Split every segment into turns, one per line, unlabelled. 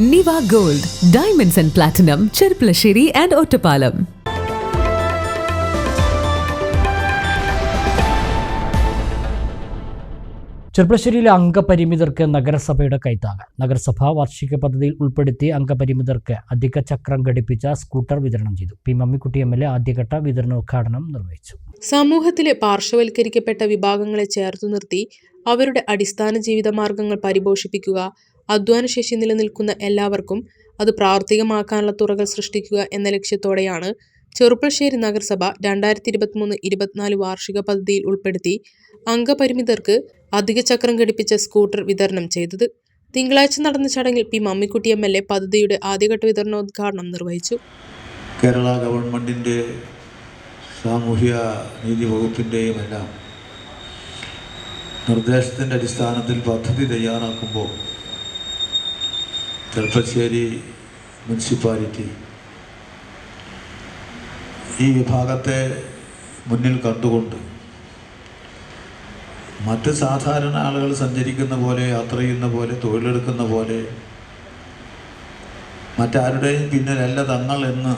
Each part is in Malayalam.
Niva gold diamonds and platinum Cherpulassery and Ottapalam
ചെറുപ്പശ്ശേരിയിലെ അംഗപരിമിതർക്ക് നഗരസഭയുടെ കൈത്താങ്ങൽ നഗരസഭ വാർഷിക പദ്ധതിയിൽ ഉൾപ്പെടുത്തി അംഗപരിമിതർക്ക് അധിക ചക്രം ഘടിപ്പിച്ച സ്കൂട്ടർ വിതരണം ചെയ്തു. P. Mammikutty M. L. A ആദ്യഘട്ട വിതരണോദ്ഘാടനം നിർവഹിച്ചു.
സമൂഹത്തിലെ പാർശ്വവൽക്കരിക്കപ്പെട്ട വിഭാഗങ്ങളെ ചേർത്തു നിർത്തി അവരുടെ അടിസ്ഥാന ജീവിതമാർഗങ്ങൾ പരിപോഷിപ്പിക്കുക അധ്വാനശേഷി നിലനിൽക്കുന്ന എല്ലാവർക്കും അത് പ്രാവർത്തികമാക്കാനുള്ള തുറകൾ സൃഷ്ടിക്കുക എന്ന ലക്ഷ്യത്തോടെയാണ് ചെറുപ്പശ്ശേരി നഗരസഭ രണ്ടായിരത്തി ഇരുപത്തിമൂന്ന് ഇരുപത്തിനാല് വാർഷിക പദ്ധതിയിൽ ഉൾപ്പെടുത്തി അംഗപരിമിതർക്ക് അധിക ചക്രം ഘടിപ്പിച്ച സ്കൂട്ടർ വിതരണം ചെയ്തത്. തിങ്കളാഴ്ച നടന്ന ചടങ്ങിൽ P Mammikutty M L A പദ്ധതിയുടെ ആദ്യഘട്ട വിതരണോദ്ഘാടനം നിർവഹിച്ചു.
കേരള ഗവൺമെന്റിന്റെ സാമൂഹ്യ നീതി വകുപ്പിന്റെയും എല്ലാം നിർദ്ദേശത്തിന്റെ അടിസ്ഥാനത്തിൽ പദ്ധതി തയ്യാറാക്കുമ്പോൾ ചെറുപ്പശ്ശേരി മുനിസിപ്പാലിറ്റി. ഈ വിഭാഗത്തെ മുന്നിൽ കണ്ടുകൊണ്ട് മറ്റ് സാധാരണ ആളുകൾ സഞ്ചരിക്കുന്ന പോലെ യാത്ര ചെയ്യുന്ന പോലെ തൊഴിലെടുക്കുന്ന പോലെ മറ്റാരുടെയും പിന്നിലല്ല തങ്ങൾ എന്ന്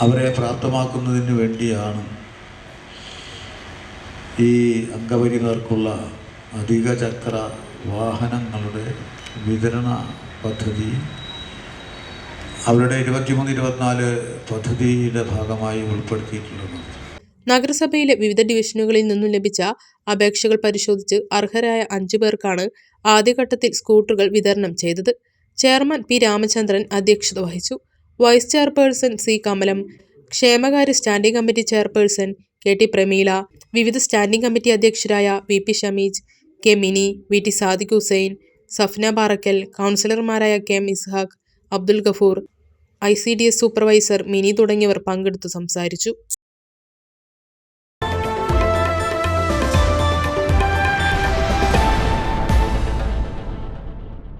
അവരെ പ്രാപ്തമാക്കുന്നതിന് വേണ്ടിയാണ് ഈ അംഗപരിമാർക്കുള്ള അധിക ചക്ര വാഹനങ്ങളുടെ വിതരണ പദ്ധതി. അവരുടെ ഇരുപത്തിമൂന്ന് ഇരുപത്തിനാല് പദ്ധതിയുടെ ഭാഗമായി ഉൾപ്പെടുത്തിയിട്ടുള്ളത്.
നഗരസഭയിലെ വിവിധ ഡിവിഷനുകളിൽ നിന്നും ലഭിച്ച അപേക്ഷകൾ പരിശോധിച്ച് അർഹരായ അഞ്ചു പേർക്കാണ് ആദ്യഘട്ടത്തിൽ സ്കൂട്ടറുകൾ വിതരണം ചെയ്തത്. ചെയർമാൻ പി രാമചന്ദ്രൻ അധ്യക്ഷത വഹിച്ചു. വൈസ് ചെയർപേഴ്സൺ സി കമലം ക്ഷേമകാര്യ standing committee chairperson K T Pramila വിവിധ standing committee അധ്യക്ഷരായ V P Shameej K Mini V T Sadiq Hussain Safna Parakkal കൗൺസിലർമാരായ K M Ishaq Abdul Gafoor I C D S supervisor Mini തുടങ്ങിയവർ പങ്കെടുത്തു സംസാരിച്ചു.